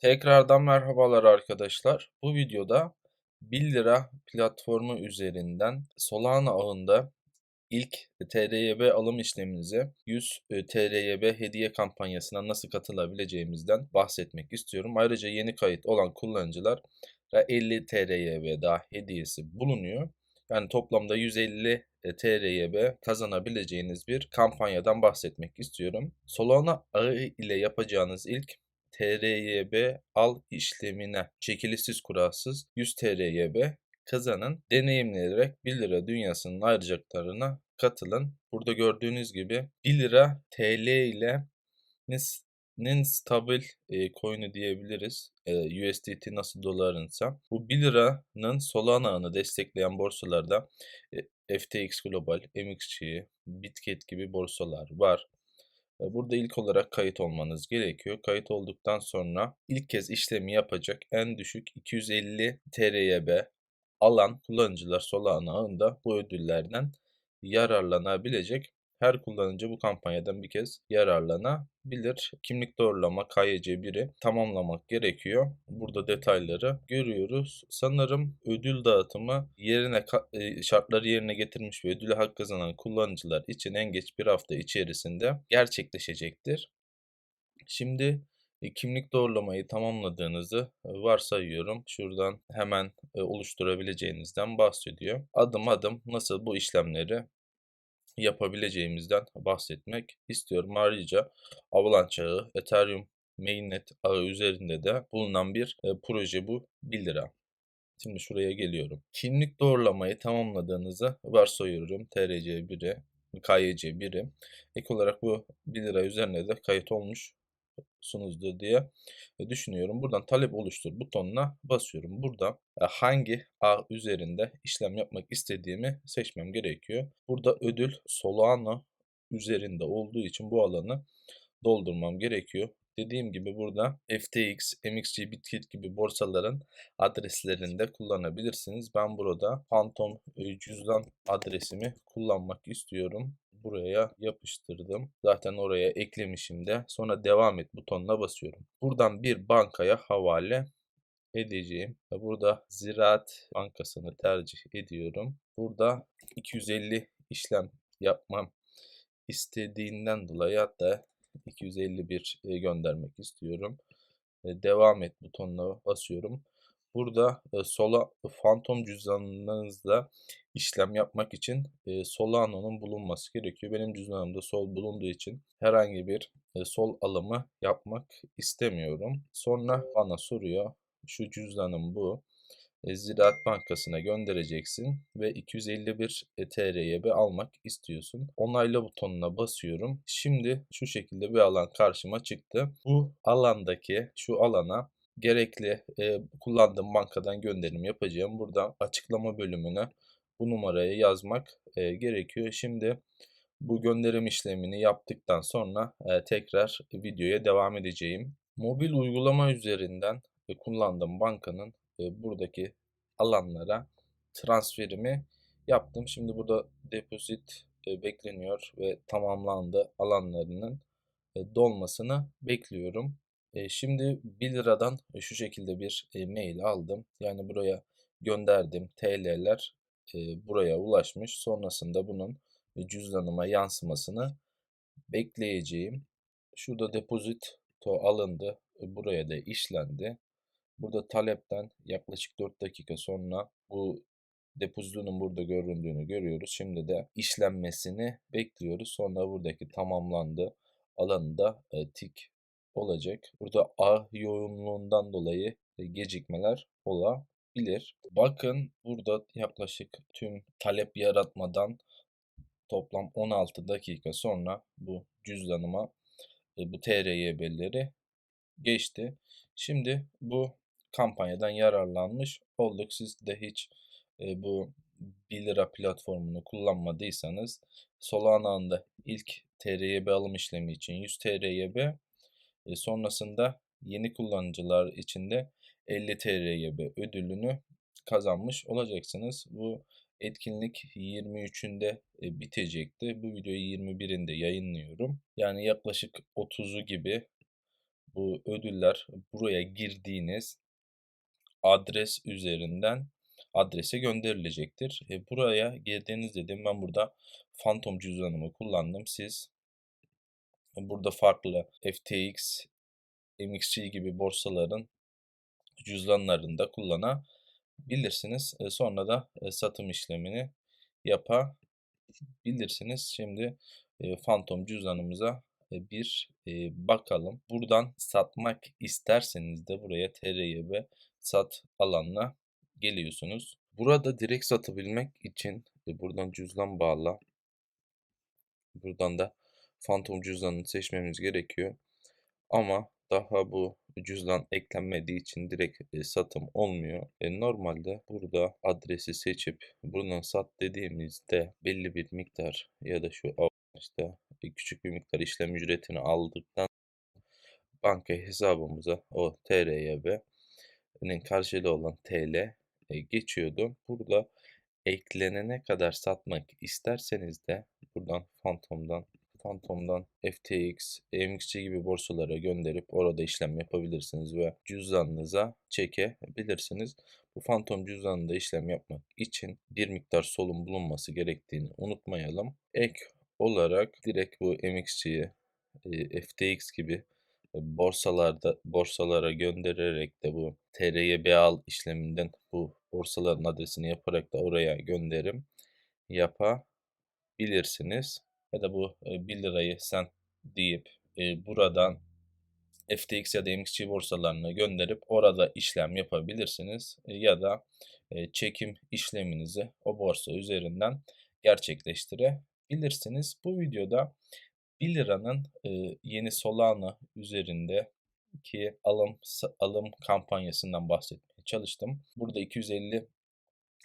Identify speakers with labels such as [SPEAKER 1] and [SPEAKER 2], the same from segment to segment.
[SPEAKER 1] Tekrardan merhabalar arkadaşlar. Bu videoda 1 lira platformu üzerinden Solana ağında ilk TRYB alım işleminize 100 e, TRYB hediye kampanyasına nasıl katılabileceğimizden bahsetmek istiyorum. Ayrıca yeni kayıt olan kullanıcılara 50 TRYB daha hediyesi bulunuyor. Yani toplamda 150 e, TRYB kazanabileceğiniz bir kampanyadan bahsetmek istiyorum. Solana ağı ile yapacağınız ilk TRYB al işlemine çekilişsiz kuralsız 100 TRYB kazanın. Deneyimleyerek 1 lira dünyasının ayrıcaklarına katılın. Burada gördüğünüz gibi 1 lira TL ile nin stabil e, coin'i diyebiliriz. E, USDT nasıl dolarınsa. Bu 1 liranın Solana ağını destekleyen borsalarda e, FTX Global, MXC, Bitget gibi borsalar var. Burada ilk olarak kayıt olmanız gerekiyor. Kayıt olduktan sonra ilk kez işlemi yapacak en düşük 250 TRYB alan kullanıcılar Solana ağında bu ödüllerden yararlanabilecek. Her kullanıcı bu kampanyadan bir kez yararlanabilir. Kimlik doğrulama KYC 1'i tamamlamak gerekiyor. Burada detayları görüyoruz. Sanırım ödül dağıtımı yerine şartları yerine getirmiş ve ödüle hak kazanan kullanıcılar için en geç bir hafta içerisinde gerçekleşecektir. Şimdi kimlik doğrulamayı tamamladığınızı varsayıyorum. Şuradan hemen oluşturabileceğinizden bahsediyor. Adım adım nasıl bu işlemleri yapabileceğimizden bahsetmek istiyorum. Ayrıca Avalanche ağı, Ethereum Mainnet ağı üzerinde de bulunan bir e, proje bu 1 lira. Şimdi şuraya geliyorum. Kimlik doğrulamayı tamamladığınızı varsayıyorum. TRC1'i, KYC1'i. Ek olarak bu 1 lira üzerine de kayıt olmuş sunuzdur diye düşünüyorum. Buradan talep oluştur butonuna basıyorum. Burada e, hangi ağ üzerinde işlem yapmak istediğimi seçmem gerekiyor. Burada ödül Solana üzerinde olduğu için bu alanı doldurmam gerekiyor. Dediğim gibi burada FTX, MXC, Bitkit gibi borsaların adreslerini de kullanabilirsiniz. Ben burada Phantom e, cüzdan adresimi kullanmak istiyorum buraya yapıştırdım. Zaten oraya eklemişim de. Sonra devam et butonuna basıyorum. Buradan bir bankaya havale edeceğim. Burada Ziraat Bankası'nı tercih ediyorum. Burada 250 işlem yapmam istediğinden dolayı hatta 251 e, göndermek istiyorum. E, devam et butonuna basıyorum. Burada e, sola Phantom cüzdanınızda işlem yapmak için e, Solano'nun bulunması gerekiyor. Benim cüzdanımda sol bulunduğu için herhangi bir e, sol alımı yapmak istemiyorum. Sonra bana soruyor şu cüzdanım bu. E, Ziraat Bankası'na göndereceksin ve 251 TR'ye bir almak istiyorsun. Onayla butonuna basıyorum. Şimdi şu şekilde bir alan karşıma çıktı. Bu alandaki şu alana gerekli e, kullandığım bankadan gönderim yapacağım. Burada açıklama bölümüne bu numarayı yazmak e, gerekiyor. Şimdi bu gönderim işlemini yaptıktan sonra e, tekrar videoya devam edeceğim. Mobil uygulama üzerinden e, kullandığım bankanın e, buradaki alanlara transferimi yaptım. Şimdi burada depozit e, bekleniyor ve tamamlandı alanlarının e, dolmasını bekliyorum. Şimdi 1 liradan şu şekilde bir mail aldım. Yani buraya gönderdim. TL'ler buraya ulaşmış. Sonrasında bunun cüzdanıma yansımasını bekleyeceğim. Şurada depozito alındı. E, buraya da işlendi. Burada talepten yaklaşık 4 dakika sonra bu depozitonun burada göründüğünü görüyoruz. Şimdi de işlenmesini bekliyoruz. Sonra buradaki tamamlandı alanında tik olacak. Burada A yoğunluğundan dolayı e, gecikmeler olabilir. Bakın burada yaklaşık tüm talep yaratmadan toplam 16 dakika sonra bu cüzdanıma e, bu TRYB'leri geçti. Şimdi bu kampanyadan yararlanmış olduk. Siz de hiç e, bu 1 lira platformunu kullanmadıysanız Solana'nın ilk TRYB alım işlemi için 100 TRYB e, sonrasında yeni kullanıcılar için de 50 TRYB ödülünü kazanmış olacaksınız. Bu etkinlik 23'ünde e, bitecekti. Bu videoyu 21'inde yayınlıyorum. Yani yaklaşık 30'u gibi bu ödüller buraya girdiğiniz adres üzerinden adrese gönderilecektir. E, buraya girdiğiniz dedim ben burada Phantom cüzdanımı kullandım. Siz burada farklı FTX, MXC gibi borsaların cüzdanlarında kullanabilirsiniz. E, sonra da e, satım işlemini yapabilirsiniz. Şimdi e, Phantom cüzdanımıza bir bakalım. Buradan satmak isterseniz de buraya TRYB sat alanına geliyorsunuz. Burada direkt satabilmek için buradan cüzdan bağla. Buradan da Phantom cüzdanını seçmemiz gerekiyor. Ama daha bu cüzdan eklenmediği için direkt e, satım olmuyor. E, normalde burada adresi seçip buradan sat dediğimizde belli bir miktar ya da şu işte e, küçük bir miktar işlem ücretini aldıktan banka hesabımıza o TRYB'nin karşılığı olan TL e, geçiyordu. Burada eklenene kadar satmak isterseniz de buradan Phantom'dan Phantom'dan FTX, MXC gibi borsalara gönderip orada işlem yapabilirsiniz ve cüzdanınıza çekebilirsiniz. Bu Phantom cüzdanında işlem yapmak için bir miktar solun bulunması gerektiğini unutmayalım. Ek olarak direkt bu MXC'ye, FTX gibi e, borsalarda borsalara göndererek de bu TRYB al işleminden bu borsaların adresini yaparak da oraya gönderim yapabilirsiniz. Ya da bu e, 1 lirayı sen deyip buradan FTX ya da MXC borsalarına gönderip orada işlem yapabilirsiniz. Ya da çekim işleminizi o borsa üzerinden gerçekleştirebilirsiniz. Bu videoda 1 liranın yeni Solana üzerinde ki alım alım kampanyasından bahsetmeye çalıştım. Burada 250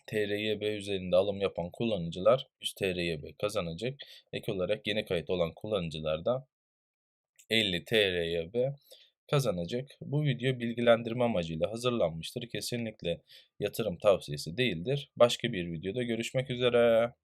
[SPEAKER 1] TRYB üzerinde alım yapan kullanıcılar 100 TRYB kazanacak. Ek olarak yeni kayıt olan kullanıcılar da 50 TRYB kazanacak. Bu video bilgilendirme amacıyla hazırlanmıştır. Kesinlikle yatırım tavsiyesi değildir. Başka bir videoda görüşmek üzere.